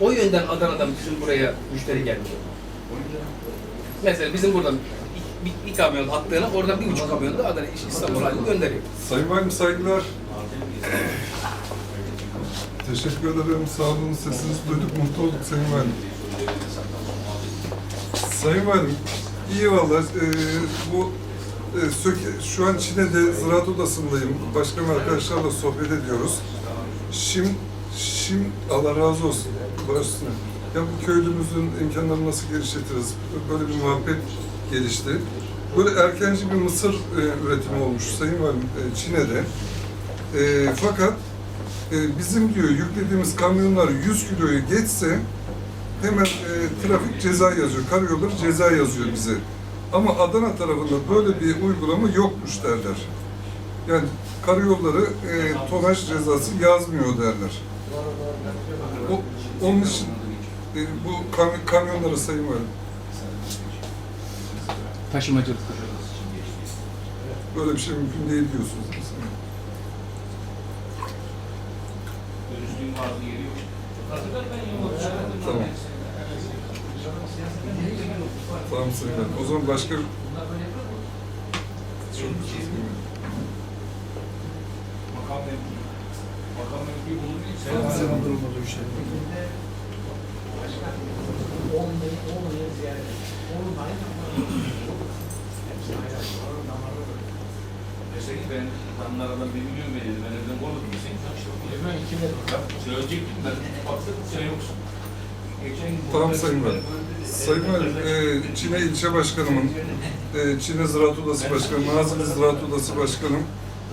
O yönden Adana'dan bizim buraya müşteri gelmiyor. Mesela bizim buradan bir, bir, kamyon attığına oradan bir buçuk kamyon da Adana İstanbul'a gönderiyor. Sayın Valim saygılar. Teşekkür ederim. Sağ olun. Sesinizi duyduk. Mutlu olduk Sayın Valim. Sayın Valim, iyi valla. Ee, bu e, şu an Çin'de Ziraat Odası'ndayım. Başkan arkadaşlarla sohbet ediyoruz. Şim, Şim Allah razı olsun. Başüstüne. Ya bu köylümüzün imkanlarını nasıl genişletiriz? Böyle bir muhabbet gelişti. Böyle erkenci bir mısır e, üretimi olmuş Sayın Valim e, Çin'de. E, fakat e, bizim diyor yüklediğimiz kamyonlar 100 kiloyu geçse hemen e, trafik ceza yazıyor. Karayolları ceza yazıyor bize. Ama Adana tarafında böyle bir uygulama yokmuş derler. Yani karayolları e, tonaj cezası yazmıyor derler. O, onun için e, bu kam kamyonları sayın var. Taşımacılık. Böyle bir şey mümkün değil diyorsunuz. Dönüştüğüm bazı yeri yok. Tamam. Tamam sayın. O zaman başka çok Makam mevki. Mevki bulunduğu için. Mesela ben adamlardan bir milyon verildi. Ben evden koydum desin. Ben iki milyon. Söyleyecektim ben. Baktım sen yoksun. Tamam Sayın Valim. Sayın Valim, e, Çin'e ilçe başkanımın, e, Çin'e Ziraat Odası Başkanı, Nazilli Ziraat Odası Başkanım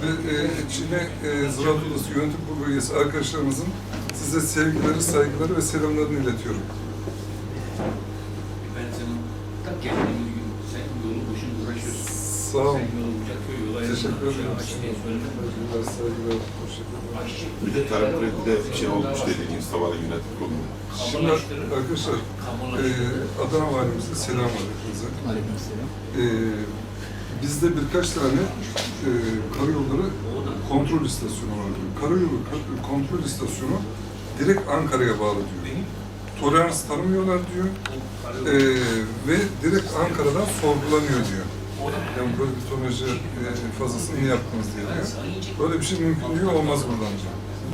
ve e, Çin'e e, Ziraat Odası Yönetim Kurulu üyesi arkadaşlarımızın size sevgileri, saygıları ve selamlarını iletiyorum. Ben senin tak geldiğimiz gün sen uğraşıyorsun. Sağ olun. Sen yolu Teşekkür ederim. Saygılar, saygılar. Hoşçakalın. Bir de şey olmuş dediğiniz tavanı yönetim kurulu. Şimdi arkadaşlar, e, Adana Valimizde selam var hepinize. Aleykümselam. Ee, bizde birkaç tane e, karayolları kontrol istasyonu var diyor. Karayolu ka- kontrol istasyonu direkt Ankara'ya bağlı diyor. Tolerans tanımıyorlar diyor. Ee, ve direkt Ankara'dan sorgulanıyor diyor. Yani böyle bir tonajı e, fazlasını yaptınız diye diyor. Böyle bir şey mümkünlüğü olmaz buradan diyor.